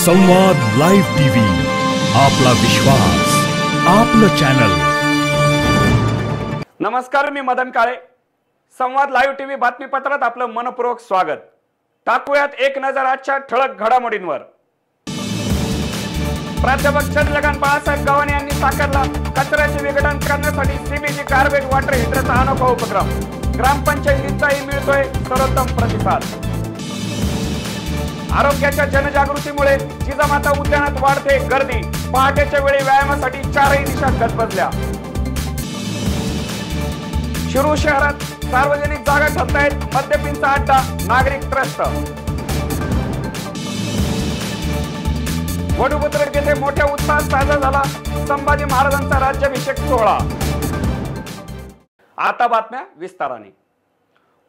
संवाद live TV आपला विश्वास आपलं चॅनल। नमस्कार मी मदन काळे। संवाद लाईव्ह टीव्ही बातमीपत्रात आपलं मनपूर्वक स्वागत। टाकूयात एक नजर आजच्या ठळक घडामोडींवर। प्राध्यापक चंद्रकांत बाळासाहेब गव्हाणे यांनी साकारला कचऱ्याचे विघटन करण्यासाठी सीबीजी गार्बेज वॉटर हिटरचा अनोखा उपक्रम। ग्रामपंचायतींचाही मिळतोय सर्वोत्तम प्रतिसाद। आरोग्याच्या जनजागृतीमुळे जिजामाता उद्यानात वाढते गर्दी. पहाटेच्या वेळी व्यायामासाठी चारही दिशा गजबजल्या. शिरूर शहरात सार्वजनिक जागा ठरतायत. मद्यपींचा अड्डा नागरिक त्रस्त. वडुपुत्रक येथे मोठ्या उत्साहात साजरा झाला. संभाजी महाराजांचा राज्याभिषेक सोहळा. आता बातम्या विस्ताराने.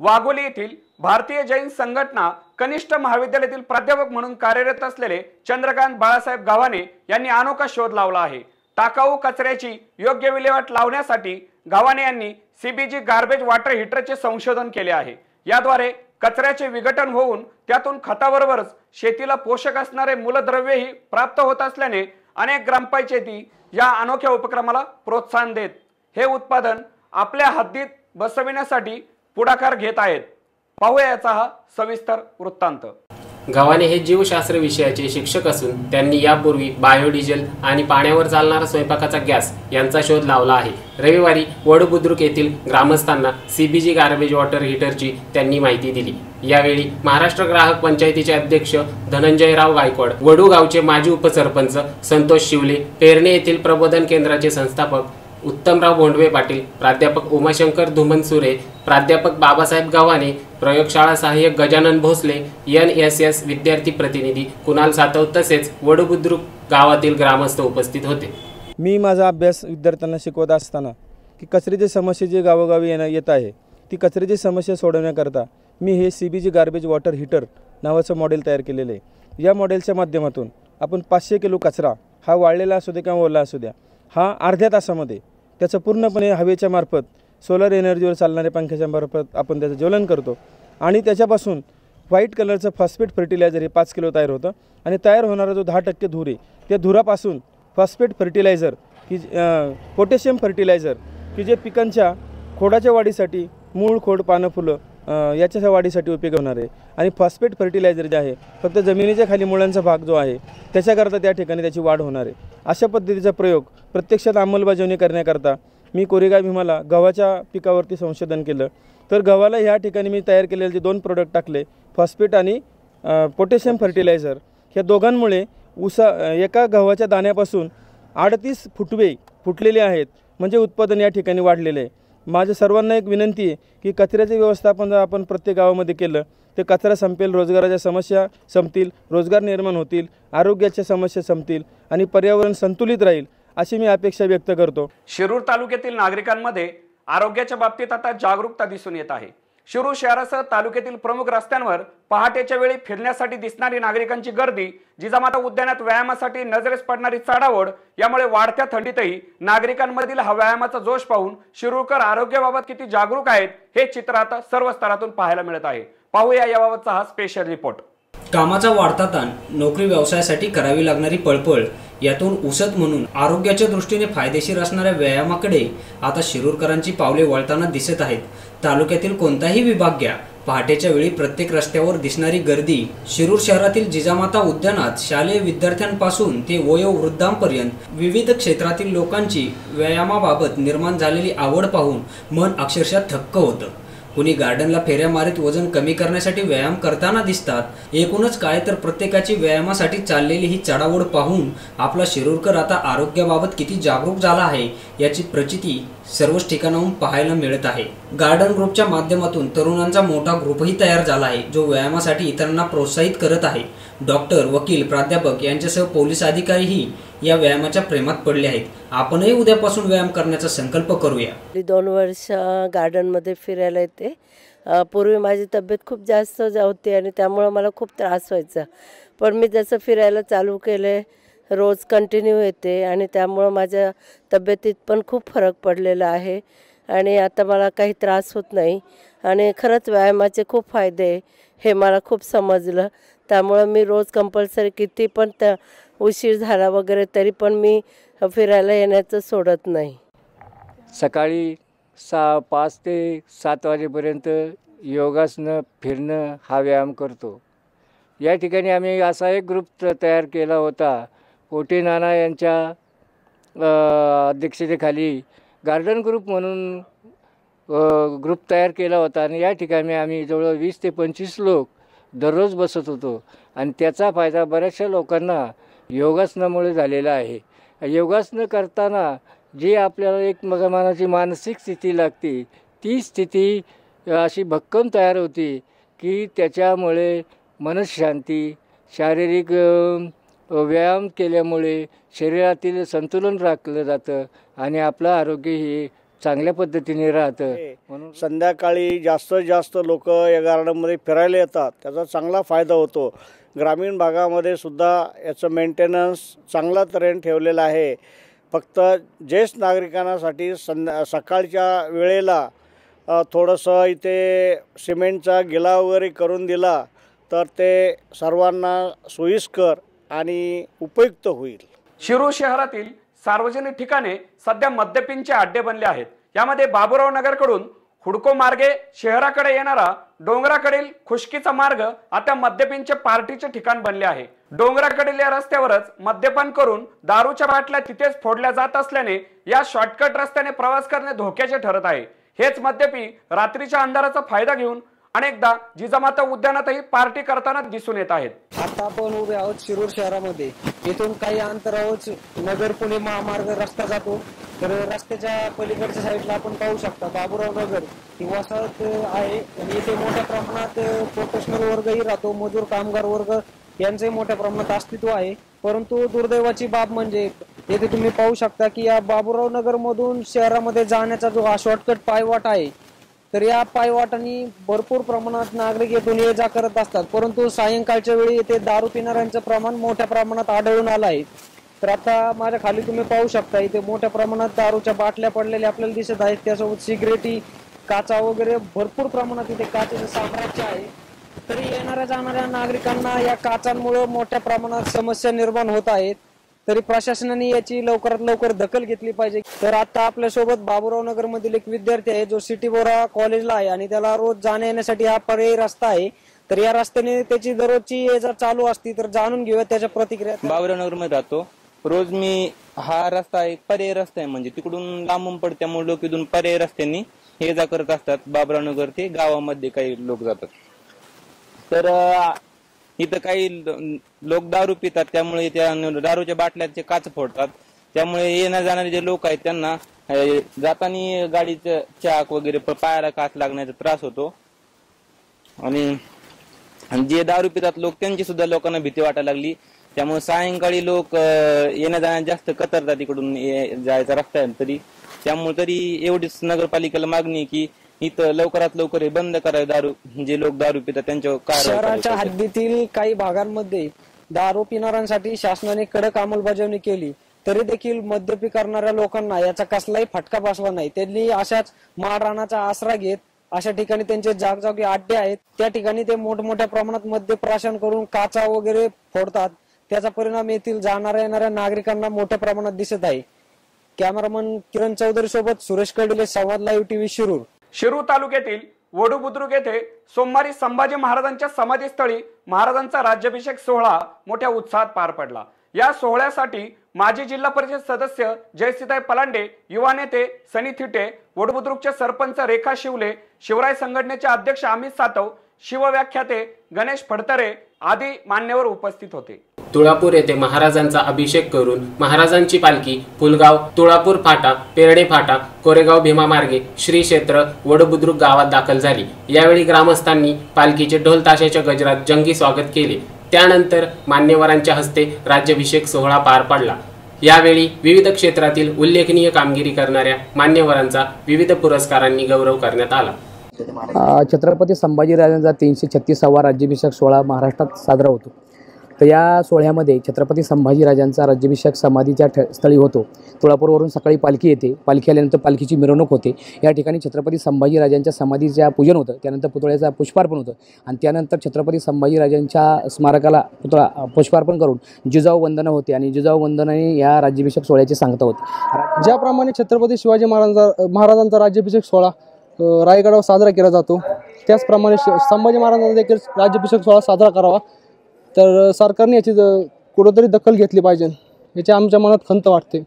वाघोली येथील भारतीय जैन संघटना कनिष्ठ महाविद्यालयातील प्राध्यापक म्हणून कार्यरत असलेले चंद्रकांत बाळासाहेब गावाने यांनी अनोखा शोध लावला आहे. टाकाऊ कचऱ्याची योग्य विल्हेवाट लावण्यासाठी गावाने यांनी सीबीजी गार्बेज वॉटर हिटरचे संशोधन केले आहे. याद्वारे कचऱ्याचे विघटन होऊन त्यातून खताबरोबरच शेतीला पोषक असणारे मूलद्रव्यही प्राप्त होत असल्याने अनेक ग्रामपंचायती या अनोख्या उपक्रमाला प्रोत्साहन देत. हे उत्पादन आपल्या हद्दीत बसविण्यासाठी पुढाकार घेत आहेत. पाहूया याचा हा सविस्तर वृत्तांत. गव्हाणे हे जीवशास्त्र विषयाचे शिक्षक असून त्यांनी यापूर्वी बायोडिझेल आणि पाण्यावर चालणारा स्वयंपाकाचा गॅस यांचा शोध लावला आहे. रविवारी वडबुद्रुक येथील ग्रामस्थांना सीबीजी गार्बेज वॉटर हीटरची त्यांनी माहिती दिली. यावेळी महाराष्ट्र ग्राहक पंचायतीचे अध्यक्ष धनंजयराव गायकवाड वडू गावचे माजी उपसरपंच संतोष शिवले पेरणे येथील प्रबोधन केंद्राचे संस्थापक उत्तमराव भोंडवे पाटील प्राध्यापक उमाशंकर धुमनसुरे प्राध्यापक बाबासाहेब गव्हाणे प्रयोगशाळा सहाय्यक Gajanan Bhosale N S S विद्यार्थी प्रतिनिधी कुणाल सातव तसेच वडबुद्रुक गावातील ग्रामस्थ उपस्थित होते. मी माझा अभ्यास विद्यार्थ्यांना शिकवत असताना की कचऱ्याची समस्या जी गावोगावी येणं येत आहे ती कचऱ्याची समस्या सोडवण्याकरता मी हे C B G garbage water heater नावाचं मॉडेल तयार केलेलं आहे. या मॉडेलच्या माध्यमातून आपण पाचशे किलो कचरा हा वाळलेला असू दे किंवा ओला असू द्या हा अर्ध्या तासामध्ये त्याचं पूर्णपणे हवेच्या मार्फत सोलर एनर्जीवर चालणाऱ्या पंख्याच्या मार्फत आपण त्याचं ज्वलन करतो. आणि त्याच्यापासून व्हाईट कलरचं फॉस्फेट फर्टिलायझर हे पाच किलो तयार होतं. आणि तयार होणारा जो दहा टक्के धूर आहे त्या धुरापासून फॉस्फेट फर्टिलायझर की पोटॅशियम फर्टिलायझर की जे पिकांच्या खोडाच्या वाढीसाठी मूळ खोड पानं फुलं याच्या वाढीसाठी उपयोग होणार आहे. आणि फॉस्फेट फर्टिलायझर जे आहे फक्त जमिनीच्या खाली मुळांचा भाग जो आहे त्याच्याकरता त्या ठिकाणी त्याची वाढ होणार आहे. अशा पद्धतीचा प्रयोग प्रत्यक्षात अंमलबजावणी करण्याकरता मी कोरेगाव भीमाला गव्हाच्या पिकावरती संशोधन केलं. तर गव्हाला ह्या ठिकाणी मी तयार केलेले जे दोन प्रोडक्ट टाकले फॉस्फेट आणि पोटॅशियम फर्टिलायझर ह्या दोघांमुळे उसा एका गव्हाच्या दाण्यापासून अडतीस फुटवे फुटलेले आहेत. म्हणजे उत्पादन या ठिकाणी वाढलेले आहे. माझ्या सर्वांना एक विनंती आहे की कचऱ्याचे व्यवस्थापन जर आपण प्रत्येक गावामध्ये केलं तर कचरा संपेल रोजगाराच्या समस्या संपतील रोजगार निर्माण होतील आरोग्याच्या समस्या संपतील आणि पर्यावरण संतुलित राहील अशी मी अपेक्षा व्यक्त करतो. शिरूर तालुक्यातील नागरिकांमध्ये आरोग्याच्या बाबतीत आता जागरूकता दिसून येत आहे. शिरूर शहरासह तालुक्यातील प्रमुख रस्त्यांवर पहाटेच्या वेळी फिरण्यासाठी दिसणारी नागरिकांची गर्दी जिजामाता उद्यानात व्यायामासाठी नजरेस पडणारी चढावड यामुळे वाढत्या थंडीतही नागरिकांमधील हा व्यायामाचा जोश पाहून शिरूरकर आरोग्याबाबत किती जागरूक आहेत हे चित्र आता सर्व स्तरातून पाहायला मिळत आहे. पाहूया याबाबतचा हा स्पेशल रिपोर्ट कामाचा वाढता ताण नोकरी व्यवसायासाठी करावी लागणारी पळपळ यातून उसत म्हणून आरोग्याच्या दृष्टीने फायदेशीर असणाऱ्या व्यायामाकडे आता शिरूरकरांची पावले वळताना दिसत आहेत. तालुक्यातील कोणताही विभाग घ्या. पहाटेच्या वेळी प्रत्येक रस्त्यावर दिसणारी गर्दी शिरूर शहरातील जिजामाता उद्यानात शालेय विद्यार्थ्यांपासून ते वयोवृद्धांपर्यंत विविध क्षेत्रातील लोकांची व्यायामाबाबत निर्माण झालेली आवड पाहून मन अक्षरशः थक्क होतं. कुणी गार्डनला फेऱ्या मारीत वजन कमी करण्यासाठी व्यायाम करताना दिसतात. एकूणच काय तर प्रत्येकाची व्यायामासाठी चाललेली ही चढावड पाहून आपला शिरूरकर आता आरोग्याबाबत किती जागरूक झाला आहे याची प्रचिती सर्वच ठिकाणाहून पाहायला मिळत आहे. गार्डन ग्रुपच्या माध्यमातून तरुणांचा मोठा ग्रुपही तयार झाला आहे जो व्यायामासाठी इतरांना प्रोत्साहित करत आहे. डॉक्टर वकील प्राध्यापक यांच्यासह पोलीस अधिकारीही या व्यायामाच्या प्रेमात पडले आहेत. आपणही उद्यापासून व्यायाम करण्याचा संकल्प करूया. दोन वर्ष गार्डनमध्ये फिरायला येते. पूर्वी माझी तब्येत खूप जास्त होती आणि त्यामुळं मला खूप त्रास व्हायचा. पण मी जसं फिरायला चालू केले रोज कंटिन्यू येते आणि त्यामुळं माझ्या तब्येतीत पण खूप फरक पडलेला आहे. आणि आता मला काही त्रास होत नाही. आणि खरंच व्यायामाचे खूप फायदे आहे हे मला खूप समजलं. त्यामुळं मी रोज कंपल्सरी किती पण त्या उशीर झाला वगैरे तरी पण मी फिरायला येण्याचं सोडत नाही. सकाळी सहा पाच ते सात वाजेपर्यंत योगासनं फिरणं हा व्यायाम करतो. या ठिकाणी आम्ही असा एक ग्रुप तयार केला होता. ओटी नाना यांच्या अध्यक्षतेखाली गार्डन ग्रुप म्हणून ग्रुप तयार केला होता आणि या ठिकाणी आम्ही जवळ वीस ते पंचवीस लोक दररोज बसत होतो. आणि त्याचा फायदा बऱ्याचशा लोकांना योगासनामुळे झालेला आहे. योगासनं करताना जी आपल्याला एक मग मनाची मानसिक स्थिती लागते ती स्थिती अशी भक्कम तयार होती की त्याच्यामुळे मनशांती शारीरिक व्यायाम केल्यामुळे शरीरातील संतुलन राखलं जातं आणि आपलं आरोग्य हे चांगल्या पद्धतीने राहतं. म्हणून संध्याकाळी जास्तीत जास्त लोक या गार्डनमध्ये फिरायला येतात. त्याचा चांगला फायदा होतो. ग्रामीण भागामध्ये सुद्धा याचं मेंटेनन्स चांगला तऱ्हेने ठेवलेलं आहे. फक्त ज्येष्ठ नागरिकांसाठी संध्या सकाळच्या वेळेला थोडंसं इथे सिमेंटचा गिला वगैरे करून दिला तर ते सर्वांना सोयीस्कर आणि उपयुक्त होईल. शिरूर शहरातील सार्वजनिक ठिकाणे सध्या मद्यपींचे अड्डे बनले आहेत. यामध्ये बाबुराव नगरकडून हुडको मार्गे शहराकडे येणारा डोंगराकडील खुशकीचा मार्ग आता मद्यपींचे पार्टीचे ठिकाण बनले आहे. डोंगराकडील या रस्त्यावरच मद्यपान करून दारूच्या बाटल्या तिथेच फोडल्या जात असल्याने या शॉर्टकट रस्त्याने प्रवास करणे धोक्याचे ठरत आहे. हेच मद्यपी रात्रीच्या अंधाराचा फायदा घेऊन अनेकदा जिजामाता उद्यानातही पार्टी करताना दिसून येत आहेत. आता आपण उभे आहोत शिरूर शहरामध्ये. इथून काही अंतरावरच नगर पुणे महामार्ग रस्ता जातो. तर रस्त्याच्या पलीकडच्या साईडला आपण पाहू शकता बाबुराव नगर. ही वसाहत आहे आणि इथे मोठ्या प्रमाणात प्रोफेशनल वर्गही राहतो. मजूर कामगार वर्ग यांचंही मोठ्या प्रमाणात अस्तित्व आहे. परंतु दुर्दैवाची बाब म्हणजे येथे तुम्ही पाहू शकता की या बाबुराव नगर मधून शहरामध्ये जाण्याचा जो हा शॉर्टकट पायवाट आहे तर या पायवाटांनी भरपूर प्रमाणात नागरिक येथून ये जा करत असतात. परंतु सायंकाळच्या वेळी येथे दारू पिणाऱ्यांचं प्रमाण मोठ्या प्रमाणात आढळून आलं आहे. तर आता माझ्या खाली तुम्ही पाहू शकता इथे मोठ्या प्रमाणात दारूच्या बाटल्या पडलेल्या आपल्याला दिसत आहेत. त्यासोबत सिगरेटी काचा वगैरे भरपूर प्रमाणात इथे काचेचं साम्राज्य आहे. तरी येणाऱ्या जाणाऱ्या नागरिकांना या काचांमुळे मोठ्या प्रमाणात समस्या निर्माण होत आहेत. तरी प्रशासनाने याची लवकरात लवकर दखल घेतली पाहिजे. तर आता आपल्यासोबत बाबुराव नगर मधील एक विद्यार्थी आहे जो सिटी बोरा कॉलेजला आहे आणि त्याला रोज जाण्या येण्यासाठी हा पर्यायी रस्ता आहे. तर या रस्त्याने त्याची दररोजची ये जर चालू असती तर जाणून घेऊया त्याच्या प्रतिक्रिया. बाबुरावनगरमध्ये राहतो. रोज मी हा रस्ता एक पर्याय रस्ता आहे म्हणजे तिकडून लांबून पडत्यामुळे लोक इथून पर्याय रस्त्यांनी ये जा करत असतात. बाबरावनगर ते गावामध्ये काही लोक जातात. तर इथं काही लोक दारू पितात त्यामुळे त्या दारूच्या बाटल्याचे काच फोडतात. त्यामुळे येण्या जाणारे जे लोक आहेत त्यांना जातानी जाताना गाडीचं चाक वगैरे पायाला काच लागण्याचा त्रास होतो. आणि जे दारू पितात लोक त्यांची सुद्धा लोकांना भीती वाटायला लागली. त्यामुळे सायंकाळी लोक येण्या जाण्या जास्त कतरतात इकडून जायचा रस्ता तरी. त्यामुळे तरी एवढीच नगरपालिकेला मागणी की इथं लवकरात लवकर हे बंद करावे दारू जे लोक दारू पितात त्यांच्यावर करायला शहराच्या. हद्दीतील काही भागांमध्ये दारू पिणाऱ्यांसाठी शासनाने कडक अंमलबजावणी केली तरी देखील मद्यपी करणाऱ्या लोकांना याचा कसलाही फटका बसला नाही. त्यांनी अशाच माळरानाचा आसरा घेत अशा ठिकाणी त्यांचे जागजागी अड्डे आहेत. त्या ठिकाणी ते मोठमोठ्या प्रमाणात मद्यप्राशन करून काचा वगैरे फोडतात. त्याचा परिणाम येथील जाणाऱ्या येणाऱ्या नागरिकांना मोठ्या प्रमाणात दिसत आहे. कॅमेरामन किरण चौधरी सोबत सुरेश कडले संवाद लाईव्ह टीव्ही शिरूर. शिरूर तालुक्यातील वडू बुद्रुक येथे सोमवारी संभाजी महाराजांच्या समाधीस्थळी महाराजांचा राज्याभिषेक सोहळा मोठ्या उत्साहात पार पडला. या सोहळ्यासाठी माजी जिल्हा परिषद सदस्य जयसिताई पलांडे युवा नेते सनी थिटे वडबुद्रुकचे सरपंच रेखा शिवले शिवराय संघटनेचे अध्यक्ष अमित सातव शिवव्याख्याते गणेश फडतरे आदी मान्यवर उपस्थित होते. तुळापूर येथे महाराजांचा अभिषेक करून महाराजांची पालखी पुलगाव तुळापूर फाटा पेरडे फाटा कोरेगाव भीमा मार्गे श्री क्षेत्र वडबुद्रुक गावात दाखल झाली. यावेळी ग्रामस्थांनी पालखीचे ढोल ताशाच्या गजरात जंगी स्वागत केले. त्यानंतर मान्यवरांच्या हस्ते राज्याभिषेक सोहळा पार पडला. यावेळी विविध क्षेत्रातील उल्लेखनीय कामगिरी करणाऱ्या मान्यवरांचा विविध पुरस्कारांनी गौरव करण्यात आला. छत्रपती संभाजीराजांचा तीनशे छत्तीसावा राज्याभिषेक सोहळा महाराष्ट्रात साजरा होतो. तर या सोहळ्यामध्ये छत्रपती संभाजीराजांचा राज्याभिषेक समाधीच्या ठ स्थळी होतो. तुळापूरवरून सकाळी पालखी येते. पालखी आल्यानंतर पालखीची मिरवणूक होते. या ठिकाणी छत्रपती संभाजीराजांच्या समाधीच्या पूजन होतं. त्यानंतर पुतळ्याचा पुष्पार्पण होतं. आणि त्यानंतर छत्रपती संभाजीराजांच्या स्मारकाला पुतळा पुष्पार्पण करून जिजाऊ वंदनं होते आणि जिजाऊ वंदनाने या राज्याभिषेक सोहळ्याची सांगता होते. ज्याप्रमाणे छत्रपती शिवाजी महाराजांचा महाराजांचा राज्याभिषेक सोहळा रायगडावर साजरा केला जातो. त्याचप्रमाणे श- संभाजी महाराजांचा देखील राज्याभिषेक सोहळा साजरा करावा. तर सरकारने याची द- कुठंतरी दखल घेतली पाहिजे. याची आमच्या मनात खंत वाटते.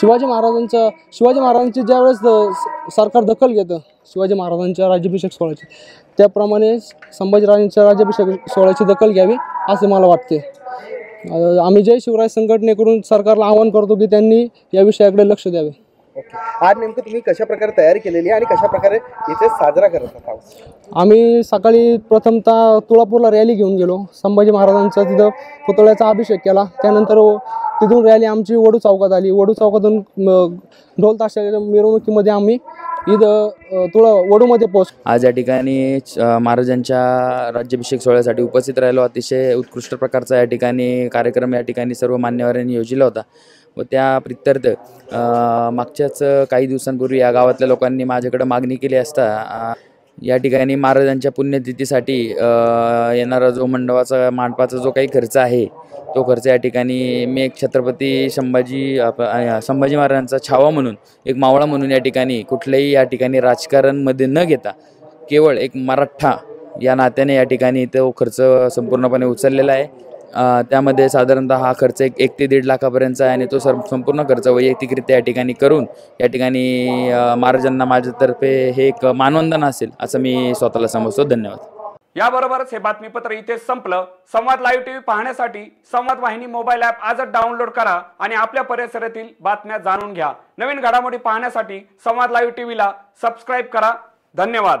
शिवाजी महाराजांचं शिवाजी महाराजांची ज्यावेळेस स- सरकार दखल घेतं शिवाजी महाराजांच्या राज्याभिषेक सोहळ्याची त्याप्रमाणे संभाजीराजांच्या राज्याभिषेक सोहळ्याची दखल घ्यावी असे मला वाटते. आम्ही जय शिवराय संघटनेकडून सरकारला आवाहन करतो की त्यांनी या विषयाकडे लक्ष द्यावे. आज नेमकं तुम्ही कशा प्रकारे तयारी केलेली आहे आणि कशा प्रकारे इथे साजरा करत आहात? आम्ही सकाळी प्रथमतः तुळापूरला रॅली घेऊन गेलो. संभाजी महाराजांचा तिथं पुतळ्याचा अभिषेक केला. त्यानंतर तिथून रॅली आमची वडू चौकात आली. वडू चौकातून ढोल ताशाच्या मिरवणुकीमध्ये आम्ही इथं तुळा वडूमध्ये पोहोच आज या ठिकाणी महाराजांच्या राज्याभिषेक सोहळ्यासाठी उपस्थित राहिलो. अतिशय उत्कृष्ट प्रकारचा या ठिकाणी कार्यक्रम या ठिकाणी सर्व मान्यवरांनी योजिला होता. व त्या प्रित्यर्थ मागच्याच काही दिवसांपूर्वी या गावातल्या लोकांनी माझ्याकडे मागणी केली असता या ठिकाणी महाराजांच्या पुण्यतिथीसाठी येणारा जो मंडपाचा मांडपाचा जो काही खर्च आहे तो खर्च या ठिकाणी मी एक छत्रपती संभाजी आप- संभाजी महाराजांचा छावा म्हणून एक मावळा म्हणून या ठिकाणी कुठल्याही या ठिकाणी राजकारणमध्ये न घेता केवळ एक मराठा या नात्याने या ठिकाणी तो खर्च संपूर्णपणे उचललेला आहे. त्यामध्ये साधारणतः हा खर्च एक एक ते दीड लाखापर्यंतचा आहे आणि तो सर संपूर्ण खर्च वैयक्तिकरित्या या ठिकाणी करून या ठिकाणी महाराजांना माझ्यातर्फे हे एक मानवंदन असेल असं मी स्वतःला समजतो. धन्यवाद. याबरोबरच हे बातमीपत्र इथे संपलं. संवाद लाईव्ह टीव्ही पाहण्यासाठी संवाद वाहिनी मोबाईल ॲप आजच डाउनलोड करा आणि आपल्या परिसरातील बातम्या जाणून घ्या. नवीन घडामोडी पाहण्यासाठी संवाद लाईव्ह टीव्हीला सबस्क्राईब करा. धन्यवाद.